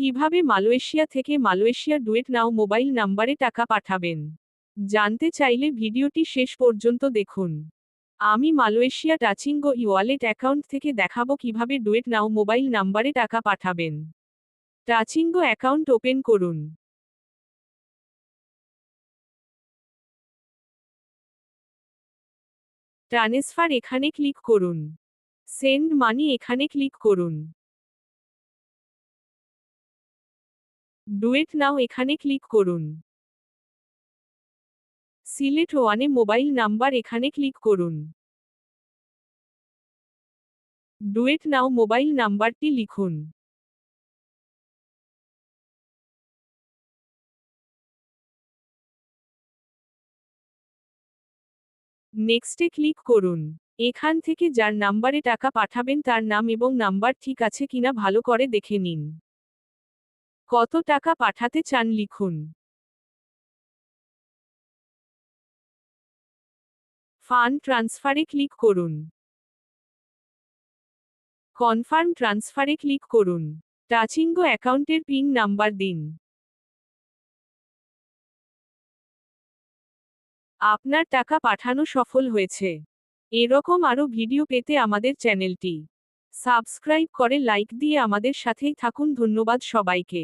কীভাবে মালয়েশিয়া থেকে Malaysia duet নাও mobile নাম্বারে টাকা পাঠাবেন? জানতে চাইলে ভিডিওটি শেষ পর্যন্ত দেখুন। আমি Malaysia Touch n Go e wallet account থেকে দেখাবো কীভাবে ডুয়েট নাও মোবাইল নাম্বারে টাকা পাঠাবেন। Touch n Go account open করুন। ট্রান্সফার এখানে ক্লিক করুন। সেন্ড মানি এখানে ক্লিক করুন। ডুয়েট নাও এখানে ক্লিক করুন। সিলেট ওয়ানে মোবাইল নাম্বার এখানে ক্লিক করুন। ডুয়েট নাও মোবাইল নাম্বারটি লিখুন। নেক্সটে ক্লিক করুন। এখান থেকে যার নাম্বারে টাকা পাঠাবেন তার নাম এবং নাম্বার ঠিক আছে কিনা ভালো করে দেখে নিন। কত টাকা পাঠাতে চান লিখুন। ফান্ড ট্রান্সফারে ক্লিক করুন। কনফার্ম ট্রান্সফারে ক্লিক করুন। টাচিঙ্গো অ্যাকাউন্টের পিন নাম্বার দিন। আপনার টাকা পাঠানো সফল হয়েছে। এরকম আরও ভিডিও পেতে আমাদের চ্যানেলটি। সাবস্ক্রাইব করে লাইক দিয়ে আমাদের সাথেই থাকুন। ধন্যবাদ সবাইকে।